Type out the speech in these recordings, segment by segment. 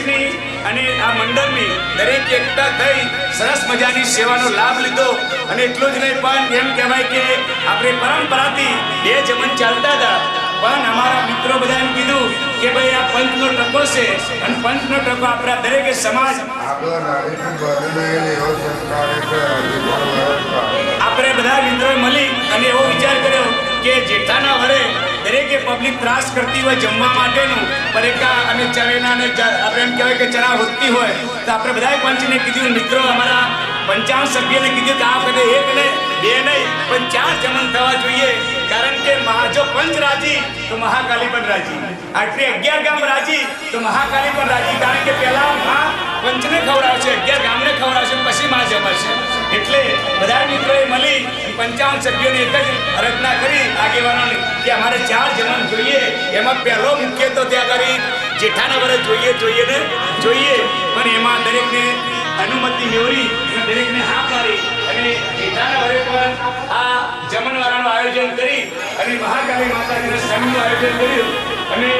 પંચની અને આ મંડળની દરેક એકતા થઈ સરસ મજાની સેવાનો લાભ લીધો. અને એટલું જ નહીં પણ એમ કહેવાય કે આપણે પરંપરાથી બે જમન ચાલતા હતા. પણ અમારા મિત્રો બધા એમ કીધું કે ભાઈ આ પંચનો ટકો છે અને પંચનો ટકો આપણા દરેકે સમાજ. આપણે બધા મિત્રોએ મળી અને એવો વિચાર કર્યો કે જેઠાના પબ્લિક ત્રાસ કરતી હોય જમવા માટેનું પરેકા અને ચણેના અને આપણે એમ કહેવાય કે ચરા વધતી હોય, તો આપણે બધાએ પંચને કીધું, મિત્રો, અમારા પંચાવન સભ્યોને કીધું કે આ વખતે એક નહીં, બે નહીં, પણ ચાર જમન થવા જોઈએ, કારણ કે મહા જો પંચ રાજી, તો મહાકાલી પણ રાજી. આટલી અગિયાર ગામ રાજી, તો મહાકાલી પણ રાજી, કારણ કે પહેલા મા પંચને ખવડાવશે, અગિયાર ગામને ખવડાવશે, પછી મા જમાશે. એટલે બધા મિત્રોએ મળી પંચાવન સભ્યોની એક જ રચના કરી આગેવાનોની કે અમારે ચાર જમણ જોઈએ. એમાં પહેલો મુખ્ય તો ત્યાં કરી જેઠાના વરે જોઈએ જોઈએ ને? જોઈએ. પણ એમાં દરેકને અનુમતિ મેળવી અને દરેકને હા પાડી અને જેઠાના વરે પણ આ જમણવારાનું આયોજન કરી અને મહાકાલી માતાજીના સંઘનું આયોજન કર્યું. અને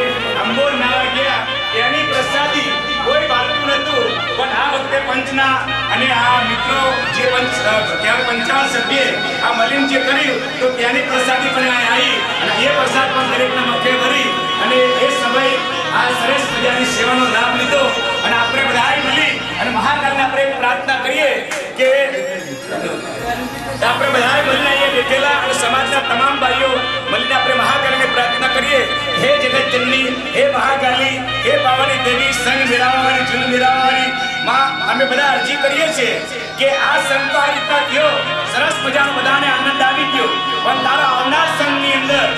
અંબોર નાળા ગયા. એની પ્રસાદી પણ આ વખતે પંચના અને આ મિત્રો જે પંચ ત્યાં પંચાવન સભ્યે આ મલિન જે કર્યું, તો ત્યાંની પ્રસાદી પણ આવી અને એ પ્રસાદ પણ દરેકના મફે ભરી અને એ સમય આ સરસ મજાની સેવાનો લાભ લીધો. અને આપણે બધા મળી અને મહાકાલને આપણે પ્રાર્થના કરીએ કે આપણે બધાએ મળીને અહીંયા બેઠેલા અને સમાજના તમામ ભાઈઓ મળીને આપણે મહાકાલને પ્રાર્થના કરીએ. હે જગતજનની હે મહાકાલી, હે પાવાની દેવી, સંગ મેળવવાની, જૂન મેળવવાની. માં અમે બધા અરજી કરીએ છીએ કે આ સંઘ આ રીતના થયો. સરસ મજાનો બધાને આનંદ આવી ગયો. પણ તારા આવનાર સંઘની અંદર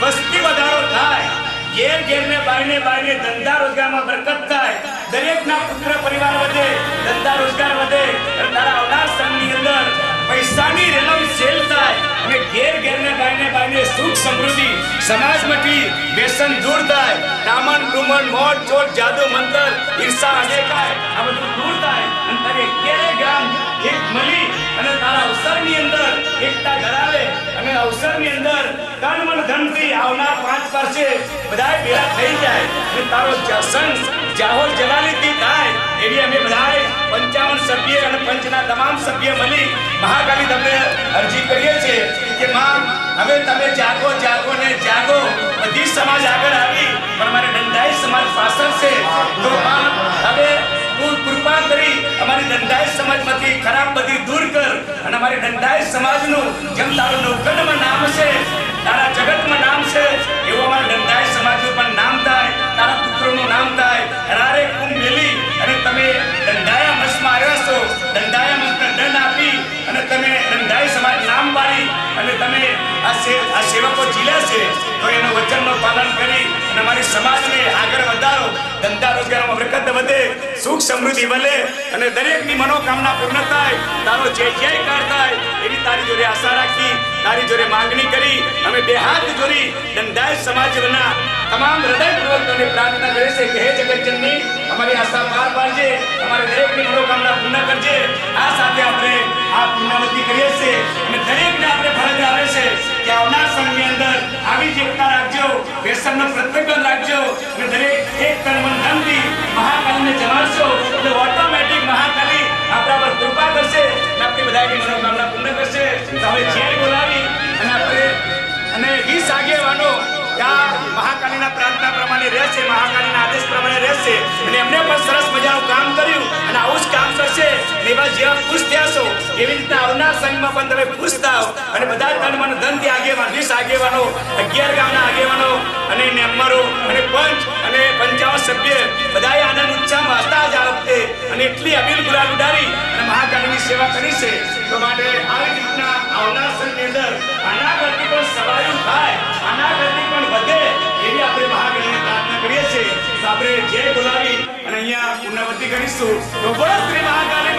વસ્તી વધારો થાય. ઘેર ઘેર ને બાઈને બાઈને ધંધા રોજગારમાં બરકત થાય. દરેકના પુત્ર પરિવાર વધે, ધંધા રોજગાર વધે. અને તારા આવનાર સંઘની અંદર પૈસાની રેલો સેલ થાય. અને ઘેર ઘેર ને બાઈને બાઈને સુખ સમૃદ્ધિ. સમાજમાંથી વ્યસન દૂર થાય. તામન કુમન મોટ, ચોટ, જાદુ, મંતર, ઈર્ષા અનેકાય આ બધું દૂર થાય અને તારે ઘેરે ગામ એક મળી અને તારા અવસરની અંદર એકતા ધરાવે અને અવસરની અંદર તન મન ધનથી આવનાર પાંચ વર્ષે બધા ભેગા થઈ જાય અને તારો સંઘ જાહોર જલાલીથી થાય. એવી અમે બધાએ પંચાવન સભ્ય અને પંચના તમામ સભ્ય મળી મહાકાલી તમને અરજી કરીએ છીએ કે, માં, હવે તમે જાગો સમાજનું જેમ તારું નૌકંડમાં નામ છે, તારા જગતમાં નામ છે, એવું અમારા દંડાઈ સમાજનું પણ નામ થાય, તારા પુત્રોનું નામ થાય. રારે કુંભ મેલી અને તમે દંડાયા મસમાં આવ્યા છો દંડાયા મસને દંડ આપી અને તમે દંડાઈ સમાજ નામ પાડી અને તમે આ સેવકો જીલ્યા છે, તો એનું વચનનું પાલન કરી અને અમારી સમાજને આગળ વધારો. ધંધા રોજગારમાં બરકત વધે, સુખ સમૃદ્ધિ વધે અને દરેકની મનોકામના પૂર્ણ થાય. તારો જય જયકાર તારી જોડે આશા રાખી, તારી જોડે માંગણી કરી, અમે બે હાથ જોડી દંડાય સમાજના તમામ હૃદયપૂર્વક તને પ્રાર્થના કરે છે કે હે જગતજનની અમારી આશા પાર પાડજે, અમારી દરેકની મનોકામના પૂર્ણ કરજે. આ સાથે આપણે આ પૂર્ણાવતી કરીએ છીએ અને દરેકને આપણે ફરજ આવે છે કે આવનાર સમયની અંદર આવી જ એકતા રાખજો, વ્યસનનો પ્રતિબંધ રાખજો અને દરેક એક તન મન ધનથી મહાકાલીને જમાડશો. એટલે ઓટોમેટિક મહાકાલી આપણા પર કૃપા કરશે અને આપણી મનોકામના પૂર્ણ કરશે તો હવે જેલ બોલાવી અને આપણે અને વીસ આગેવાનો મહાકાલીના પ્રાર્થના પ્રમાણે રહેશે, મહાકાલીના આદેશ પ્રમાણે રહેશે. અને એમને પણ સરસ મજાનું કામ કર્યું અને આવું જ કામ કરશે એવા જેવા ખુશ થયા છો, એવી રીતના આવનાર સંઘમાં પણ તમે ખુશ થાવ. અને બધા તન મન ધનથી આગેવાન, વીસ આગેવાનો, અગિયાર ગામના આગેવાનો અને નેમ્બરો અને પંચ અને પંચાવન સભ્ય બધાએ આનંદ ઉત્સાહમાં હતા જ આ વખતે. અને એટલી અબીલ ગુલાલ ઉડાડી અને મહાકાલીની સેવા કરી છે. બોલાવી અને અહીંયા પુનરાવૃત્તિ કરીશું. તો બોલો શ્રી મહાકાલી